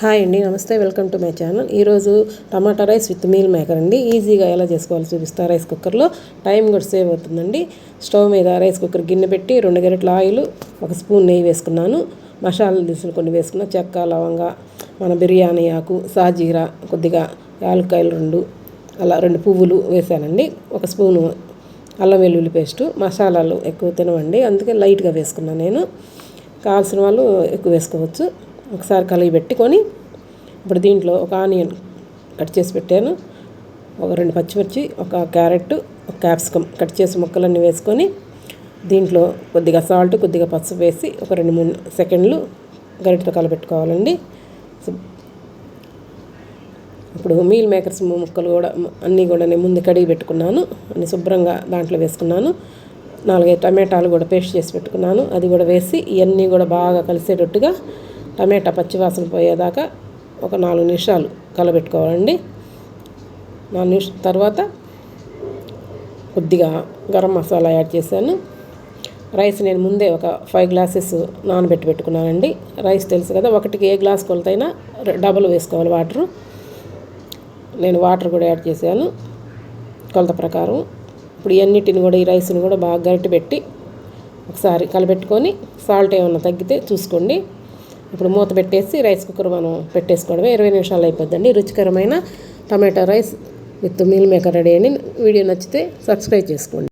Hi అండి నమస్తే welcome to my channel. ఈరోజు tomato rice with meal maker అండి. ఈజీగా ఎలా చేసుకోవాలో చూపిస్తా. రైస్ కుక్కర్లో టైం కూడా సేవ్ అవుతుందండి. స్టవ్ మీద రైస్ కుక్కర్ గిన్నె పెట్టి రెండు గరిటల ఆయిల్ ఒక స్పూన్ నెయ్యి వేసుకున్నాను. మసాలా దినుసులు కొన్ని వేసుకున్నా. చెక్క లవంగ మన బిర్యానీ ఆకు సాజీరా కొద్దిగా యాలక్కాయలు రెండు అలా రెండు పువ్వులు వేసానండి. ఒక స్పూను అల్లం వెల్లుల్లి పేస్టు మసాలాలు ఎక్కువ తినవండి. అందుకే లైట్గా వేసుకున్నాను నేను. కావాల్సిన వాళ్ళు ఎక్కువ వేసుకోవచ్చు. ఒకసారి కలిగి పెట్టుకొని ఇప్పుడు దీంట్లో ఒక ఆనియన్ కట్ చేసి పెట్టాను. ఒక రెండు పచ్చిమిర్చి ఒక క్యారెట్ ఒక క్యాప్సికమ్ కట్ చేసి ముక్కలన్నీ వేసుకొని దీంట్లో కొద్దిగా సాల్ట్ కొద్దిగా పసుపు వేసి ఒక రెండు మూడు సెకండ్లు గరిటతో కలపెట్టుకోవాలండి. ఇప్పుడు మీల్ మేకర్స్ ముక్కలు కూడా అన్నీ కూడా నేను ముందు కడిగి పెట్టుకున్నాను. అన్ని శుభ్రంగా దాంట్లో వేసుకున్నాను. నాలుగైదు టమాటాలు కూడా పేస్ట్ చేసి పెట్టుకున్నాను. అది కూడా వేసి ఇవన్నీ కూడా బాగా కలిసేటట్టుగా టమాటా పచ్చివాసన పోయేదాకా ఒక నాలుగు నిమిషాలు కలబెట్టుకోవాలండి. నాలుగు నిమిష తర్వాత కొద్దిగా గరం మసాలా యాడ్ చేశాను. రైస్ నేను ముందే ఒక ఫైవ్ గ్లాసెస్ నానబెట్టి పెట్టుకున్నానండి. రైస్ తెలుసు కదా ఒకటికి ఏ గ్లాస్ కొలతైనా డబుల్ వేసుకోవాలి వాటరు. నేను వాటర్ కూడా యాడ్ చేశాను కొలత ప్రకారం. ఇప్పుడు ఇవన్నిటిని కూడా ఈ రైస్ని కూడా బాగా గరిటె పెట్టి ఒకసారి కలబెట్టుకొని సాల్ట్ ఏమన్నా తగ్గితే చూసుకోండి. ఇప్పుడు మూత పెట్టేసి రైస్ కుక్కర్ మనం పెట్టేసుకోవడమే. ఇరవై నిమిషాలు అయిపోద్దండి. రుచికరమైన tomato rice with meal maker ready అని వీడియో నచ్చితే సబ్స్క్రైబ్ చేసుకోండి.